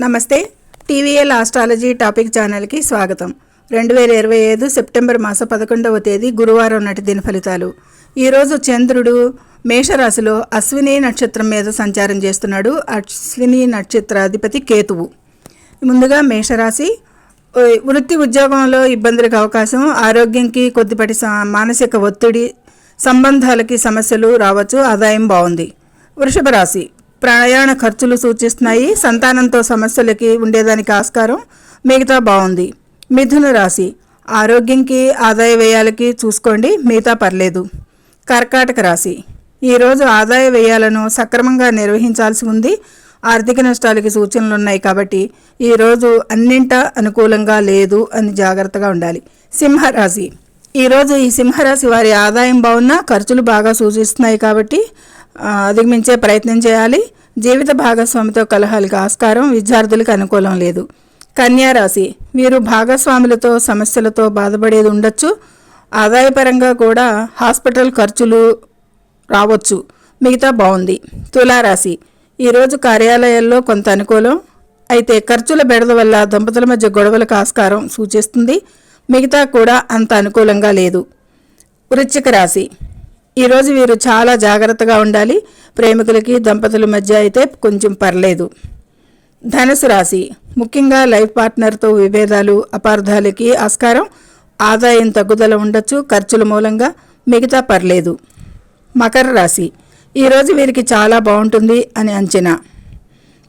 నమస్తే. TVL astrology topic ఛానల్కి స్వాగతం. రెండు వేల ఇరవై ఐదు సెప్టెంబర్ మాస పదకొండవ తేదీ గురువారం నాటి దిన ఫలితాలు. ఈరోజు చంద్రుడు మేషరాశిలో అశ్విని నక్షత్రం మీద సంచారం చేస్తున్నాడు. అశ్విని నక్షత్రాధిపతి కేతువు. ముందుగా మేషరాశి. వృత్తి ఉద్యోగంలో ఇబ్బందులకు అవకాశం ఆరోగ్యంకి కొద్దిపాటి సా- మానసిక ఒత్తిడి సంబంధాలకి సమస్యలు రావచ్చు ఆదాయం బాగుంది. వృషభ రాశి. ప్రయాణ ఖర్చులు సూచిస్తున్నాయి. సంతానంతో సమస్యలకి ఉండేదానికి ఆస్కారం మిగతా బాగుంది. మిథున రాశి. ఆరోగ్యంకి ఆదాయ వ్యయాలకి చూసుకోండి మిగతా పర్లేదు. కర్కాటక రాశి. ఈరోజు ఆదాయ వ్యయాలను సక్రమంగా నిర్వహించాల్సి ఉంది. ఆర్థిక నష్టాలకి సూచనలు ఉన్నాయి కాబట్టి ఈరోజు అన్నింటా అనుకూలంగా లేదు అని జాగ్రత్తగా ఉండాలి. సింహరాశి. ఈరోజు ఈ సింహరాశి వారి ఆదాయం బాగున్నా ఖర్చులు బాగా సూచిస్తున్నాయి కాబట్టి అధిగమించే ప్రయత్నం చేయాలి. జీవిత భాగస్వామితో కలహాలకు ఆస్కారం విద్యార్థులకు అనుకూలం లేదు. కన్యా రాశి వీరు భాగస్వాములతో సమస్యలతో బాధపడేది ఉండొచ్చు. ఆదాయపరంగా కూడా హాస్పిటల్ ఖర్చులు రావచ్చు. మిగతా బాగుంది. తులారాశి ఈరోజు కార్యాలయాల్లో కొంత అనుకూలం. అయితే ఖర్చుల బెడద వల్ల దంపతుల మధ్య గొడవలకు ఆస్కారం సూచిస్తుంది. మిగతా కూడా అంత అనుకూలంగా లేదు. వృశ్చిక రాశి ఈరోజు వీరు చాలా జాగ్రత్తగా ఉండాలి. ప్రేమికులకి దంపతుల మధ్య అయితే కొంచెం పర్లేదు. ధనుసు రాశి. ముఖ్యంగా లైఫ్ పార్ట్నర్తో విభేదాలు అపార్థాలకి ఆస్కారం ఆదాయం తగ్గుదల ఉండొచ్చు ఖర్చుల మూలంగా మిగతా పర్లేదు. మకర రాశి. ఈరోజు వీరికి చాలా బాగుంటుంది అని అంచనా.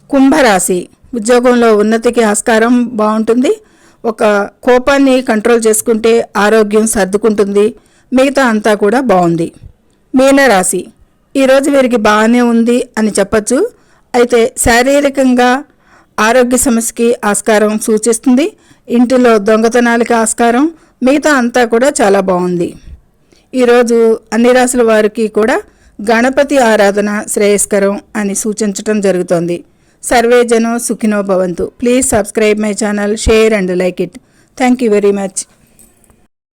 కుంభరాశి ఉద్యోగంలో ఉన్నతికి ఆస్కారం బాగుంటుంది. ఒక కోపాన్ని కంట్రోల్ చేసుకుంటే ఆరోగ్యం సర్దుకుంటుంది. మిగతా అంతా కూడా బాగుంది. మీనరాశి. ఈరోజు వీరికి బాగానే ఉంది అని చెప్పచ్చు. అయితే శారీరకంగా ఆరోగ్య సమస్యకి ఆస్కారం సూచిస్తుంది. ఇంటిలో దొంగతనాలకి ఆస్కారం మిగతా అంతా కూడా చాలా బాగుంది. ఈరోజు అన్ని రాసుల వారికి కూడా గణపతి ఆరాధన శ్రేయస్కరం అని సూచించటం జరుగుతోంది. సర్వే జనం సుఖినో భవంతు. Please subscribe my channel share and like it. Thank you very much.